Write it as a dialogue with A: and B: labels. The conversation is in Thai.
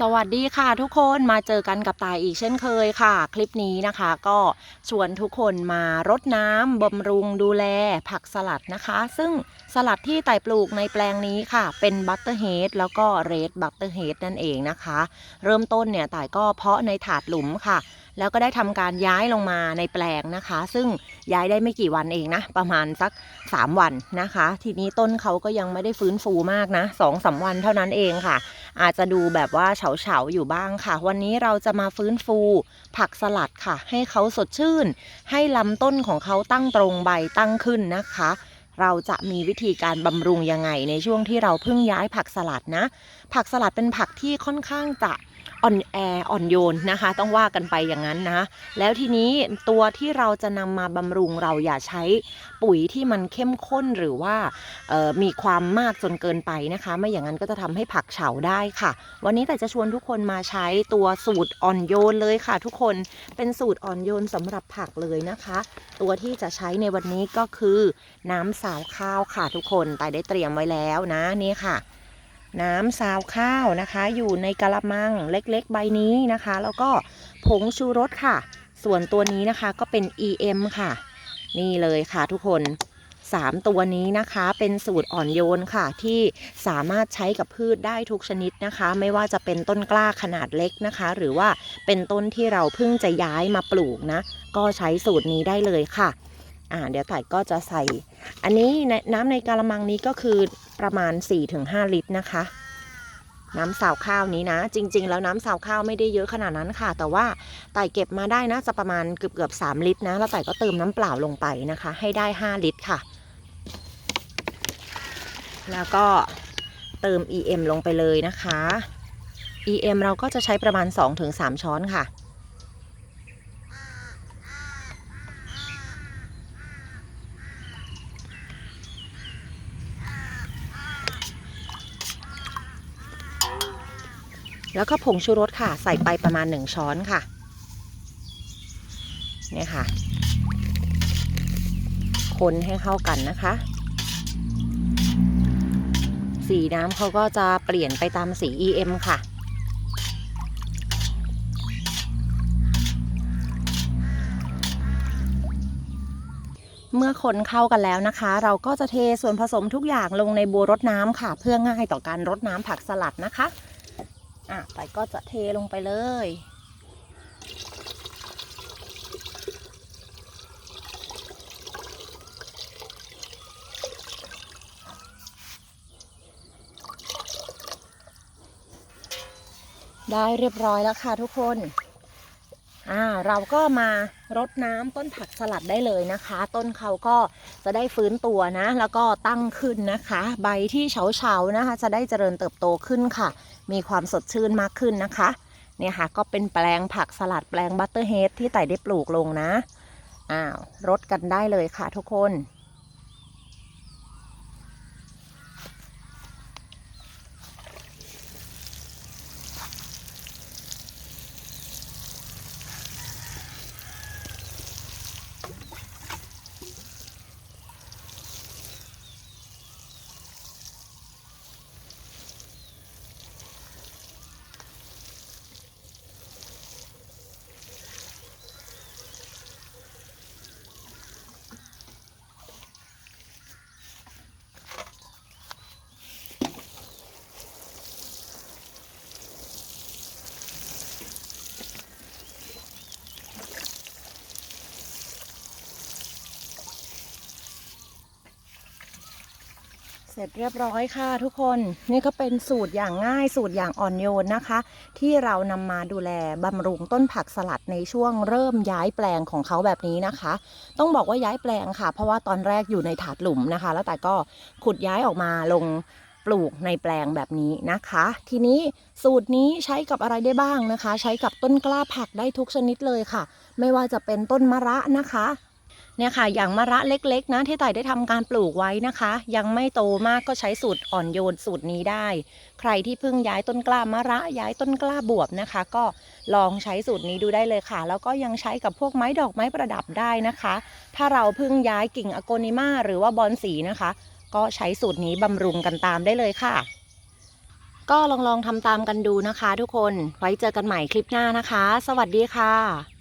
A: สวัสดีค่ะทุกคนมาเจอกันกับตายอีกเช่นเคยค่ะ คลิปนี้นะคะ ก็ชวนทุกคนมารดน้ำบำรุงดูแลผักสลัดนะคะ ซึ่งสลัดที่ไต่ปลูกในแปลงนี้ค่ะ เป็นบัตเตอร์เฮดแล้วก็เรดบัตเตอร์เฮดนั่นเองนะคะ เริ่มต้นเนี่ยต่ายก็เพาะในถาดหลุมค่ะ แล้วก็ได้ทำการย้ายลงมาในแปลงนะคะ ซึ่งย้ายได้ไม่กี่วันเองนะ ประมาณสัก 3 วันนะคะ ทีนี้ต้นเขาก็ยังไม่ได้ฟื้นฟูมากนะสองสามวันเท่านั้นเองค่ะ อาจจะดูแบบว่าเฉาๆอยู่บ้างค่ะ วันนี้เราจะมาฟื้นฟู ผักสลัดค่ะ ให้เขาสดชื่น ให้ลำต้นของเขาตั้งตรงใบตั้งขึ้นนะคะเราจะมีวิธีการบำรุงยังไงในช่วงที่เราเพิ่งย้ายผักสลัดนะ ผักสลัดเป็นผักที่ค่อนข้างจะ อ่อนแออ่อนโยนนะคะ ต้องว่ากันไปอย่างนั้นนะ แล้วทีนี้ตัวที่เราจะนำมาบำรุงเราอย่าใช้ปุ๋ยที่มันเข้มข้นหรือว่ามีความมากจนเกินไปนะคะ ไม่อย่างนั้นก็จะทำให้ผักเฉาได้ค่ะ วันนี้แต่จะชวนทุกคนมาใช้ตัวสูตรอ่อนโยนเลยค่ะ ทุกคนเป็นสูตรอ่อนโยนสำหรับผักเลยนะคะ ตัวที่จะใช้ในวันนี้ก็คือน้ำสาวข้าวค่ะทุกคนแต่ได้เตรียมไว้แล้วนะนี่ค่ะ น้ำซาวข้าวนะคะ อยู่ในกะละมังเล็กๆ ใบนี้นะคะ แล้วก็ผงชูรสค่ะ ส่วนตัวนี้นะคะก็เป็น EM ค่ะ นี่เลยค่ะทุกคน 3 ตัวนี้นะคะเป็นสูตรอ่อนโยนค่ะ ที่สามารถใช้กับพืชได้ทุกชนิดนะคะ ไม่ว่าจะเป็นต้นกล้าขนาดเล็กนะคะ หรือว่าเป็นต้นที่เราเพิ่งจะย้ายมาปลูกนะ ก็ใช้สูตรนี้ได้เลยค่ะ อ่าเดี๋ยวไต่ก็จะใส่ อันนี้ในน้ำในกะละมังนี้ก็คือประมาณ 4-5 ลิตรนะคะ น้ำสาวข้าวนี้นะ จริง ๆ แล้วน้ำสาวข้าวไม่ได้เยอะขนาดนั้นค่ะ แต่ว่าไต่เก็บมาได้นะจะประมาณเกือบเกือบๆ3ลิตรนะ แล้วไต่ก็เติมน้ำเปล่าลงไปนะคะ ให้ได้ 5 ลิตรค่ะ แล้วก็เติม EM ลงไปเลยนะคะ EM เราก็จะใช้ประมาณ 2-3 ช้อนค่ะ แล้วก็ผงชูรสค่ะ ใส่ไปประมาณ 1 ช้อนค่ะ เนี่ยค่ะ คนให้เข้ากันนะคะ สีน้ำเขาก็จะเปลี่ยนไปตามสี EM ค่ะ เมื่อคนเข้ากันแล้วนะคะ เราก็จะเทส่วนผสมทุกอย่างลงในบัวรดน้ำค่ะ เพื่อง่ายต่อการรดน้ำผักสลัดนะคะ อะไปก็จะเทลงไปเลย ได้เรียบร้อยแล้วค่ะทุกคน อ่าเราก็มารดน้ำต้นผักสลัดได้เลยนะคะ ต้นเขาก็จะได้ฟื้นตัวนะ แล้วก็ตั้งขึ้นนะคะ ใบที่เฉาๆนะคะ จะได้เจริญเติบโตขึ้นค่ะ มีความสดชื่นมากขึ้นนะคะ เนี่ยค่ะก็เป็นแปลงผักสลัดแปลงบัตเตอร์เฮดที่ไต่ได้ปลูกลงนะอ้าวรดกันได้เลยค่ะทุกคน เสร็จเรียบร้อยค่ะทุกคนนี่ก็เป็นสูตรอย่างง่ายสูตรอย่างอ่อนโยนนะคะ ที่เรานำมาดูแลบำรุงต้นผักสลัดในช่วงเริ่มย้ายแปลงของเขาแบบนี้นะคะ ต้องบอกว่าย้ายแปลงค่ะ เพราะว่าตอนแรกอยู่ในถาดหลุมนะคะ แล้วแต่ก็ขุดย้ายออกมาลงปลูกในแปลงแบบนี้นะคะ ทีนี้สูตรนี้ใช้กับอะไรได้บ้างนะคะ ใช้กับต้นกล้าผักได้ทุกชนิดเลยค่ะ ไม่ว่าจะเป็นต้นมะระนะคะ เนี่ยค่ะอย่างมะระเล็ก ๆ นะที่ต่ายได้ทำการปลูกไว้นะคะ ยังไม่โตมากก็ใช้สูตรอ่อนโยนสูตรนี้ได้ ใครที่เพิ่งย้ายต้นกล้ามะระย้ายต้นกล้าบวบนะคะ ก็ลองใช้สูตรนี้ดูได้เลยค่ะ แล้วก็ยังใช้กับพวกไม้ดอกไม้ประดับได้นะคะ ถ้าเราเพิ่งย้ายกิ่งอโกนิมาหรือว่าบอนสีนะคะ ก็ใช้สูตรนี้บำรุงกันตามได้เลยค่ะ ก็ลองลองทำตามกันดูนะคะ ทุกคนไว้เจอกันใหม่คลิปหน้านะคะ สวัสดีค่ะ